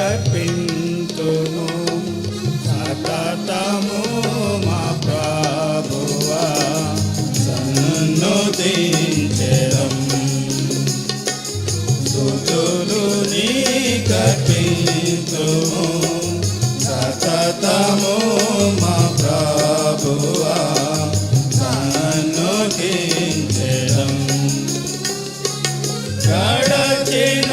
నడిపింతును. సతతము మా ప్రభువా సన్నుతించరం స్థుతులు నీకర్పింతుము. సతతము మా ప్రభువా సన్నుతించరం గడచిన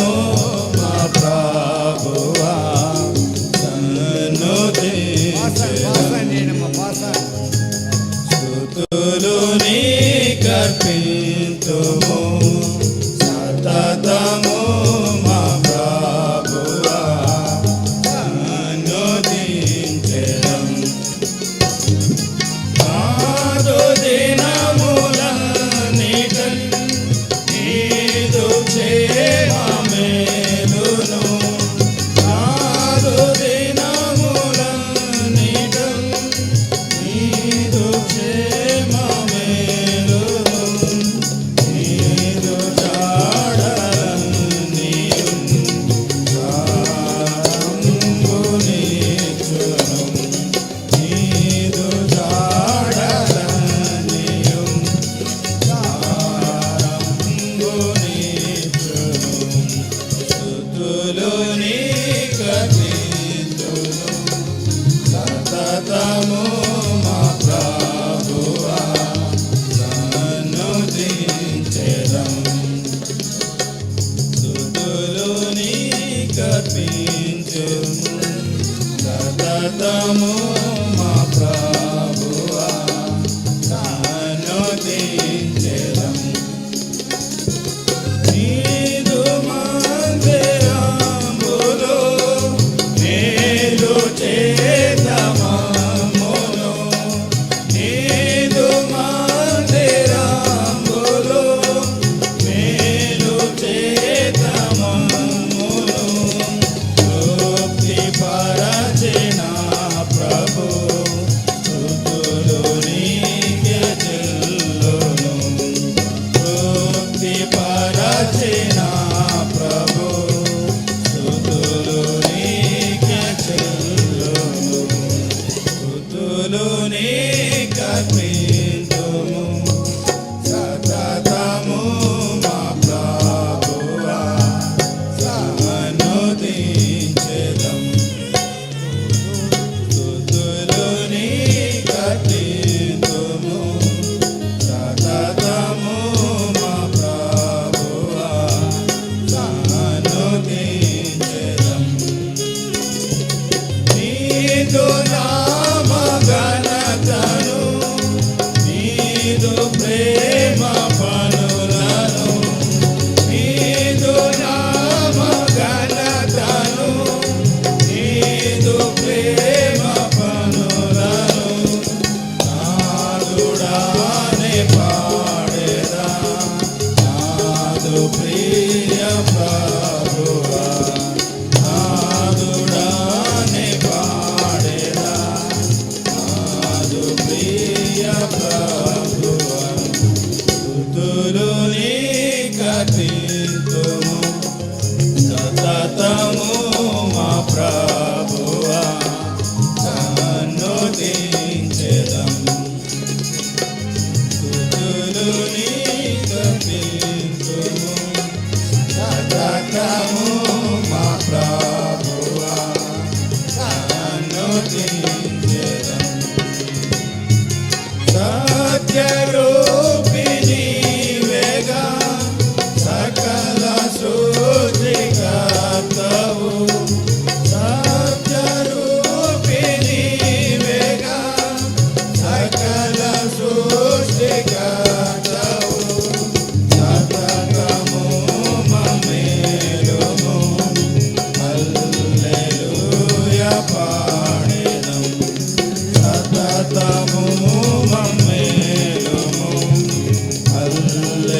స్థుతులు నీకీర్తులు సతతము మా ప్రభువా సన్నుతించెను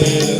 Amém.